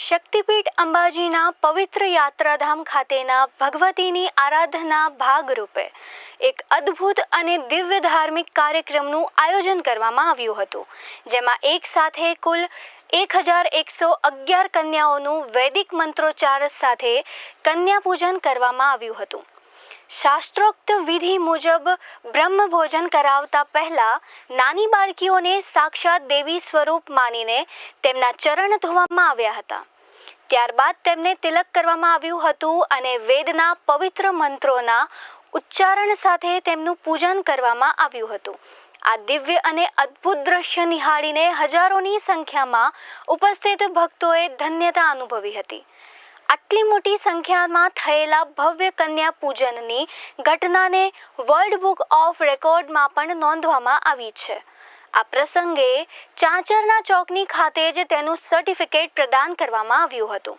શક્તિપીઠ અંબાજીના પવિત્ર યાત્રાધામ ખાતેના ભગવતીની આરાધના ભાગરૂપે એક અદ્ભુત અને દિવ્ય ધાર્મિક કાર્યક્રમનું આયોજન કરવામાં આવ્યું હતું, જેમાં એક સાથે કુલ એક હજાર એકસો અગિયાર કન્યાઓનું વૈદિક મંત્રોચ્ચાર સાથે કન્યા પૂજન કરવામાં આવ્યું હતું. શાસ્ત્રોક્ત વિધિ મુજબ બ્રહ્મ ભોજન કરાવતા પહેલા નાની બાળકીઓને સાક્ષાત દેવી સ્વરૂપ માનીને તેમના ચરણ ધોવામાં આવ્યા હતા. ત્યારબાદ તેમને તિલક કરવામાં આવ્યું હતું અને વેદના પવિત્ર મંત્રોના ઉચ્ચારણ સાથે તેમનું પૂજન કરવામાં આવ્યું હતું. આ દિવ્ય અને અદ્ભુત દ્રશ્ય નિહાળીને હજારોની સંખ્યામાં ઉપસ્થિત ભક્તોએ ધન્યતા અનુભવી હતી. આટલી મોટી સંખ્યામાં થયેલા ભવ્ય કન્યા પૂજનની ઘટનાને વર્લ્ડ બુક ઓફ રેકોર્ડમાં પણ નોંધવામાં આવી છે. આ પ્રસંગે ચાંચરના ચોકની ખાતે જ તેનું સર્ટિફિકેટ પ્રદાન કરવામાં આવ્યું હતું.